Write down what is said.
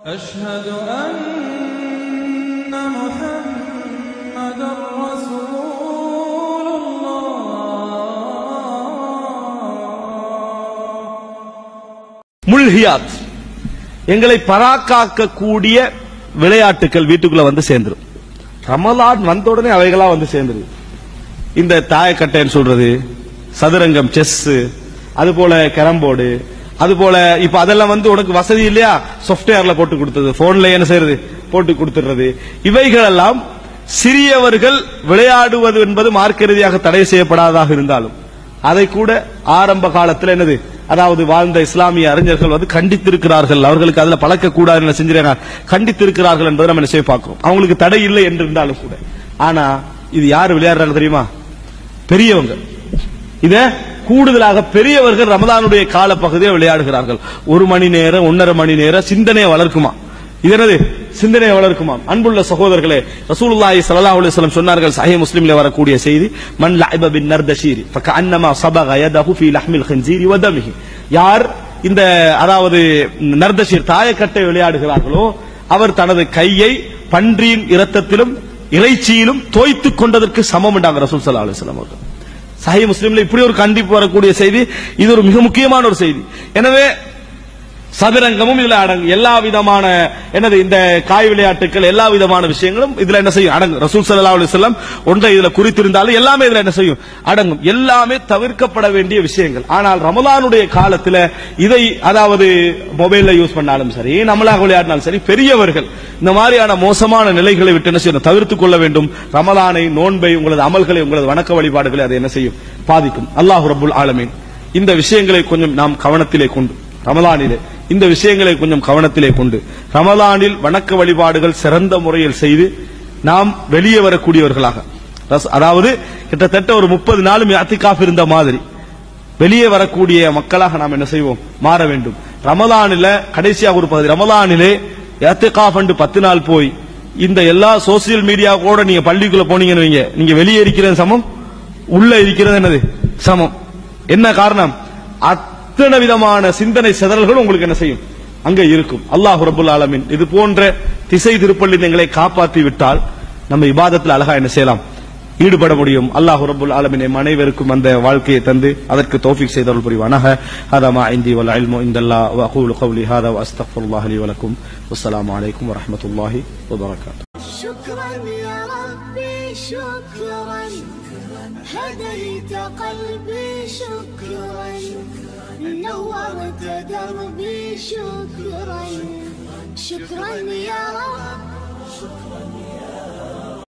أشهد أن محمدا رسول الله முல்ஹியாத் எங்களை பராக்காக்கக்கூடிய விளையாட்டுகள் வீட்டுக்குள்ள வந்து சேர்ந்துரும் ரமலான் வந்த உடனே அவைகளா வந்து சேர்ந்துருது இந்த தாயக்கட்டைன்னு சொல்றது சதுரங்கம் செஸ் அது போல கேரம்போர்டு அது போல இப்ப அதெல்லாம் வந்து உனக்கு வசதி இல்லையா? சாப்ட்வேர்ல போட்டு கொடுத்தது. போன்ல என்ன செய்யறது? போட்டு கொடுத்துடுறது. இவைகளெல்லாம் சிறியவர்கள் விளையாடுவது என்பது மார்க்க ரீதியாக தடை செய்யப்படாததாக இருந்தாலும் அதை கூட ஆரம்ப காலத்தில் என்னது? அதாவது வாழ்ந்த இஸ்லாமிய அறிஞர்கள் வந்து கண்டித்திருக்கிறார்கள். அவர்களுக்கு அதுல பழக்க கூடாது செஞ்சிருக்காங்க கண்டித்திருக்கிறார்கள் என்பதை நம்ம என்ன செய்ய பார்க்கிறோம். அவங்களுக்கு தடை இல்லை என்று இருந்தாலும் கூட. ஆனா இது யாரு விளையாடுறாங்க தெரியுமா? பெரியவங்க. இத கூடுதலாக பெரியவர்கள் ரமதானுடைய கால பகுதியை விளையாடுகிறார்கள். ஒரு மணி நேரம் ஒன்னரை மணி நேரம் சிந்தனையை வளர்க்குமா? இதனது சிந்தனை சிந்தனையை வளர்க்குமா? அன்புள்ள சகோதரர்களே ரசூலுல்லாஹி ஸல்லல்லாஹு அலைஹி வஸல்லம் சொன்னார்கள் சஹீஹ் முஸ்லிம்ல வரக்கூடிய செய்தி மன் லஅப பின் நர்தஷீரி ஃபகஅன்னமா சபக யதஹு ஃபீ லஹ்மில் ஹின்சீரி வ தமிஹி. யார் இந்த அதாவது நர்தஷீர் தாயக்கட்டை விளையாடுகிறார்களோ அவர் தனது கையை பன்றியின் இரத்தத்திலும் இறைச்சியிலும் தோய்த்துக் கொண்டதற்கு சமம் என்றாங்க ரசூல் ஸல்லல்லாஹு அலைஹி வஸல்லம் அவர்கள். சஹி முஸ்லீம்ல இப்படி ஒரு கண்டிப்பு வரக்கூடிய செய்தி. இது ஒரு மிக முக்கியமான ஒரு செய்தி. எனவே சதுரங்கமும் இதுல அடங்கும் எல்லா விதமான என்னது இந்த காய் விளையாட்டுகள் எல்லா விதமான விஷயங்களும் இதுல என்ன செய்யும்? அடங்கும். ரசூல் சல்லா அலைஹி ஒன்றை இதுல குறித்திருந்தாலும் எல்லாமே இதுல என்ன செய்யும்? அடங்கும். எல்லாமே தவிர்க்கப்பட வேண்டிய விஷயங்கள். ஆனால் ரமலானுடைய காலத்துல இதை அதாவது மொபைல்ல யூஸ் பண்ணாலும் சரி நம்மளாக விளையாடினாலும் சரி பெரியவர்கள் இந்த மாதிரியான மோசமான நிலைகளை விட்டு என்ன செய்யணும்? தவிர்த்துக் கொள்ள வேண்டும். ரமலானை நோன்பை உங்களது அமல்களை உங்களது வணக்க வழிபாடுகளை அதை என்ன செய்யும்? பாதிக்கும். அல்லாஹு ரபுல் ஆலமீன். இந்த விஷயங்களை கொஞ்சம் நாம் கவனத்திலே கொண்டு ரமலானிலே. இந்த விஷயங்களை கொஞ்சம் கவனத்திலே கொண்டு ரமலானில் வணக்க வழிபாடுகள் சிறந்த முறையில் செய்து நாம் வெளியே வரக்கூடியவர்களாக. அதாவது கிட்டத்தட்ட ஒரு முப்பது நாளும் அத்திகாஃப் இருந்த மாதிரி. வெளியே வரக்கூடிய மக்களாக நாம் என்ன செய்வோம்? மாற வேண்டும். ரமலானில கடைசியாக ஒரு பகுதி ரமலானிலே எத்திகாஃப் என்று பத்து நாள் போய் இந்த எல்லா சோசியல் மீடியா கூட நீங்க பள்ளிக்குள்ள போனீங்கன்னு வைங்க. நீங்க வெளியே இருக்கிறது சமம் உள்ள இருக்கிறது என்னது? சமம். என்ன காரணம்? அத்தனை விதமான சிந்தனை சிதறல்கள் உங்களுக்கு என்ன செய்யும்? அங்க இருக்கும். அல்லாஹ் ரபுல் ஆலமின். இது போன்ற திசை திருப்பள்ளி எங்களை காப்பாற்றி விட்டால் நம்ம இபாதத்தில் அழகா என்ன செய்யலாம்? ஈடுபட முடியும். அல்லாஹ் ரபுல் ஆலமீன் அனைவருக்கும் அந்த வாழ்க்கையை தந்து அதற்கு தோஃபிக் செய்தவர்கள் புரிவானாக. ஹதா மா இந்தி வல் இல்மு இந்தல்லா வ அகூலு கௌலி ஹதா வ அஸ்தக்ஃபிருல்லாஹ் லி வ லக்கும் هديت قلبي شكرا. نورت دربي شكرا. شكرا يا رب. شكرا يا رب